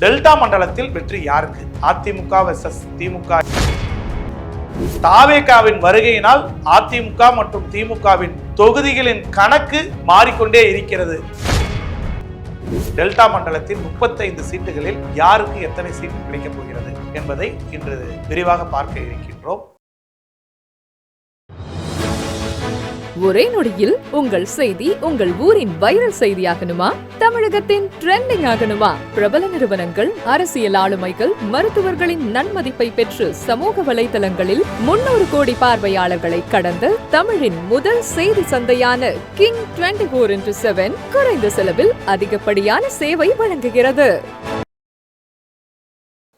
Delta மண்டலத்தில் வெற்றி யாருக்கு? அதிமுக வெர்சஸ் திமுக. தாவேகாவின் வருகையினால் அதிமுக மற்றும் திமுகவின் தொகுதிகளின் கணக்கு மாறிக்கொண்டே இருக்கிறது. டெல்டா மண்டலத்தில் முப்பத்தைந்து சீட்டுகளில் யாருக்கு எத்தனை சீட்டு கிடைக்கப் போகிறது என்பதை இன்று விரிவாக பார்க்க இருக்கின்றோம். ஒரே நொடியில் உங்கள் செய்தி உங்கள் ஊரின் வைரல் செய்தியாகணுமா? தமிழகத்தின் ட்ரெண்டிங் ஆகணுமா? பிரபல நிறுவனங்கள் அரசியல் ஆளுமைகள் மருத்துவர்களின் நன்மதிப்பை பெற்று சமூக வலைதளங்களில் முன்னூறு கோடி பார்வையாளர்களை கடந்து தமிழின் முதல் செய்தி சந்தையான king twenty four into seven குறைந்த செலவில் அதிகப்படியான சேவை வழங்குகிறது.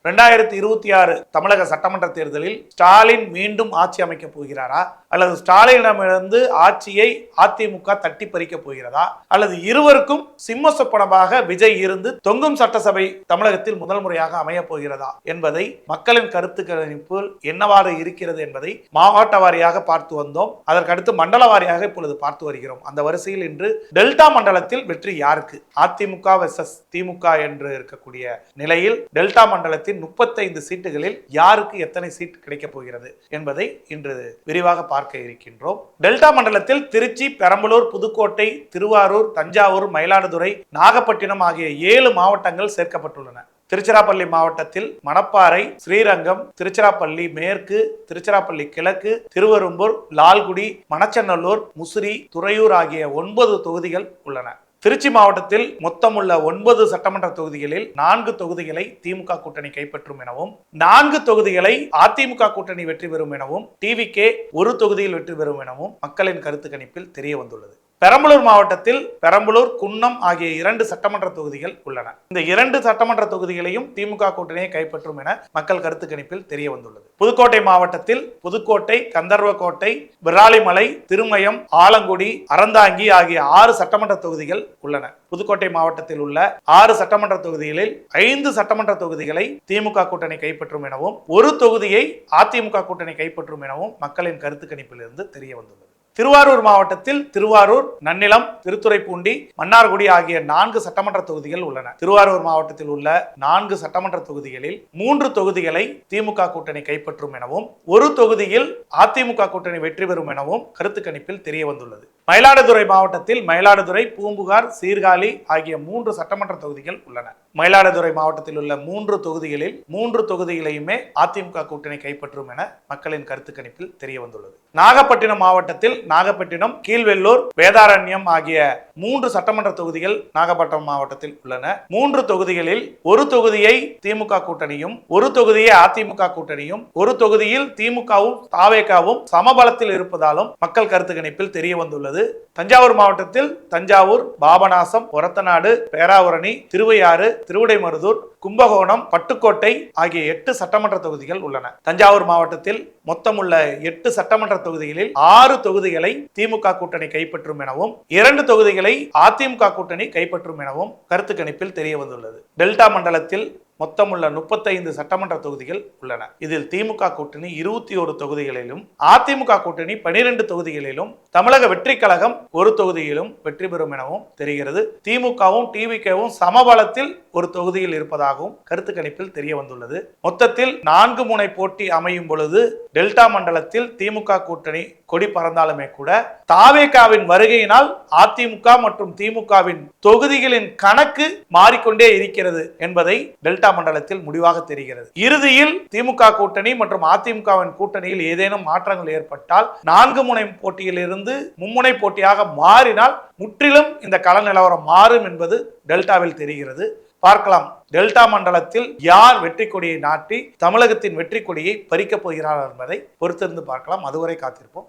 ரெண்டாயிரத்தி இருபத்தி ஆறு தமிழக சட்டமன்ற தேர்தலில் ஸ்டாலின் மீண்டும் ஆட்சி அமைக்கப் போகிறாரா? அல்லது ஸ்டாலினிடமிருந்து ஆட்சியை அதிமுக தட்டி பறிக்க போகிறதா? அல்லது இருவருக்கும் சிம்ம சொப்பனமாக விஜய் இருந்து தொங்கும் சட்டசபை தமிழகத்தில் முதல் முறையாக அமையப் போகிறதா? என்பதை மக்களின் கருத்து கணிப்பு என்னவாறு இருக்கிறது என்பதை மாவட்ட வாரியாக பார்த்து வந்தோம். அதற்கடுத்து மண்டல வாரியாக இப்பொழுது பார்த்து வருகிறோம். அந்த வரிசையில் இன்று டெல்டா மண்டலத்தில் வெற்றி யாருக்கு? அதிமுக வெர்சஸ் திமுக என்று இருக்கக்கூடிய நிலையில் டெல்டா மண்டலத்தில் மாநிலத்தின் முப்பத்தைந்து சீட்டுகளில் யாருக்கு எத்தனை சீட் கிடைக்கப் போகிறது என்பதை இன்று விரிவாக பார்க்க இருக்கின்றோம். டெல்டா மண்டலத்தில் திருச்சி பெரம்பலூர் புதுக்கோட்டை திருவாரூர் தஞ்சாவூர் மயிலாடுதுறை நாகப்பட்டினம் ஆகிய ஏழு மாவட்டங்கள் சேர்க்கப்பட்டுள்ளன. திருச்சிராப்பள்ளி மாவட்டத்தில் மணப்பாறை ஸ்ரீரங்கம் திருச்சிராப்பள்ளி மேற்கு திருச்சிராப்பள்ளி கிழக்கு திருவெரும்பூர் லால்குடி மணச்சநல்லூர் முசிறி துறையூர் ஆகிய ஒன்பது தொகுதிகள் உள்ளன. திருச்சி மாவட்டத்தில் மொத்தமுள்ள ஒன்பது சட்டமன்ற தொகுதிகளில் நான்கு தொகுதிகளை திமுக கூட்டணி கைப்பற்றும் எனவும் நான்கு தொகுதிகளை அதிமுக கூட்டணி வெற்றி பெறும் எனவும் டிவிகே ஒரு தொகுதியில் வெற்றி பெறும் எனவும் மக்களின் கருத்து கணிப்பில் தெரிய வந்துள்ளது. பெரம்பலூர் மாவட்டத்தில் பெரம்பலூர் குன்னம் ஆகிய இரண்டு சட்டமன்ற தொகுதிகள் உள்ளன. இந்த இரண்டு சட்டமன்ற தொகுதிகளையும் திமுக கூட்டணியை கைப்பற்றும் என மக்கள் கருத்து கணிப்பில் தெரிய வந்துள்ளது. புதுக்கோட்டை மாவட்டத்தில் புதுக்கோட்டை கந்தர்வக்கோட்டை விராலிமலை திருமயம் ஆலங்குடி அறந்தாங்கி ஆகிய ஆறு சட்டமன்ற தொகுதிகள் உள்ளன. புதுக்கோட்டை மாவட்டத்தில் உள்ள ஆறு சட்டமன்ற தொகுதிகளில் ஐந்து சட்டமன்ற தொகுதிகளை திமுக கூட்டணி கைப்பற்றும் எனவும் ஒரு தொகுதியை அதிமுக கூட்டணி கைப்பற்றும் எனவும் மக்களின் கருத்து கணிப்பிலிருந்து தெரிய வந்துள்ளது. திருவாரூர் மாவட்டத்தில் திருவாரூர் நன்னிலம் திருத்துறைப்பூண்டி மன்னார்குடி ஆகிய நான்கு சட்டமன்ற தொகுதிகள் உள்ளன. திருவாரூர் மாவட்டத்தில் உள்ள நான்கு சட்டமன்ற தொகுதிகளில் மூன்று தொகுதிகளை திமுக கூட்டணி கைப்பற்றும் எனவும் ஒரு தொகுதியில் அதிமுக கூட்டணி வெற்றி பெறும் எனவும் கருத்து கணிப்பில் தெரிய வந்துள்ளது மயிலாடுதுறை மாவட்டத்தில் மயிலாடுதுறை பூம்புகார் சீர்காழி ஆகிய மூன்று சட்டமன்ற தொகுதிகள் உள்ளன. மயிலாடுதுறை மாவட்டத்தில் உள்ள மூன்று தொகுதிகளில் மூன்று தொகுதிகளையுமே அதிமுக கூட்டணி கைப்பற்றும் என மக்களின் கருத்து கணிப்பில் தெரிய வந்துள்ளது நாகப்பட்டினம் மாவட்டத்தில் நாகப்பட்டினம் கீழ்வெல்லூர் வேதாரண்யம் ஆகிய மூன்று சட்டமன்ற தொகுதிகள் நாகப்பட்டினம் மாவட்டத்தில் உள்ளன. மூன்று தொகுதிகளில் ஒரு தொகுதியை திமுக கூட்டணியும் ஒரு தொகுதியை அதிமுக கூட்டணியும் ஒரு தொகுதியில் திமுகவும் தாவேகாவும் சமபலத்தில் இருப்பதாலும் மக்கள் கருத்து கணிப்பில் தெரிய வந்துள்ளது தஞ்சாவூர் மாவட்டத்தில் தஞ்சாவூர் பாபநாசம் ஒரத்தநாடு பேராவரணி திருவையாறு திருவிடைமருதூர் கும்பகோணம் பட்டுக்கோட்டை ஆகிய எட்டு சட்டமன்ற தொகுதிகள் உள்ளன. தஞ்சாவூர் மாவட்டத்தில் மொத்தமுள்ள எட்டு சட்டமன்ற தொகுதிகளில் ஆறு தொகுதிகளை திமுக கூட்டணி கைப்பற்றும் எனவும் இரண்டு தொகுதிகளை அதிமுக கூட்டணி கைப்பற்றும் எனவும் கருத்து கணிப்பில் தெரிய வந்துள்ளது. டெல்டா மண்டலத்தில் மொத்தமுள்ள முப்பத்தைந்து சட்டமன்ற தொகுதிகள் உள்ளன. இதில் திமுக கூட்டணி இருபத்தி ஒரு தொகுதிகளிலும் அதிமுக கூட்டணி பனிரெண்டு தொகுதிகளிலும் தமிழக வெற்றி கழகம் ஒரு தொகுதியிலும் வெற்றி பெறும் எனவும் தெரிகிறது. திமுகவும் டிவிகவும் சமபலத்தில் ஒரு தொகுதியில் இருப்பதாகவும் கருத்து கணிப்பில் தெரிய வந்துள்ளது. மொத்தத்தில் நான்கு முனை போட்டி அமையும் பொழுது டெல்டா மண்டலத்தில் திமுக கூட்டணி கொடி பறந்தாலுமே கூட தாவேகாவின் வருகையினால் அதிமுக மற்றும் திமுகவின் தொகுதிகளின் கணக்கு மாறிக்கொண்டே இருக்கிறது என்பதை டெல்டா மண்டலத்தில் முடிவாக தெரிகிறது. இறுதியில் திமுக கூட்டணி மற்றும் அதிமுகவின் கூட்டணியில் ஏதேனும் மாற்றங்கள் ஏற்பட்டால் நான்கு முனை போட்டியிலிருந்து மும்முனை போட்டியாக மாறினால் முற்றிலும் இந்த கள நிலவரம் மாறும் என்பது டெல்டாவில் தெரிகிறது. பார்க்கலாம். டெல்டா மண்டலத்தில் யார் வெற்றி கொடியை நாட்டி தமிழகத்தின் வெற்றி கொடியை பறிக்கப் போகிறார் என்பதை பொறுத்திருந்து பார்க்கலாம். அதுவரை காத்திருப்போம்.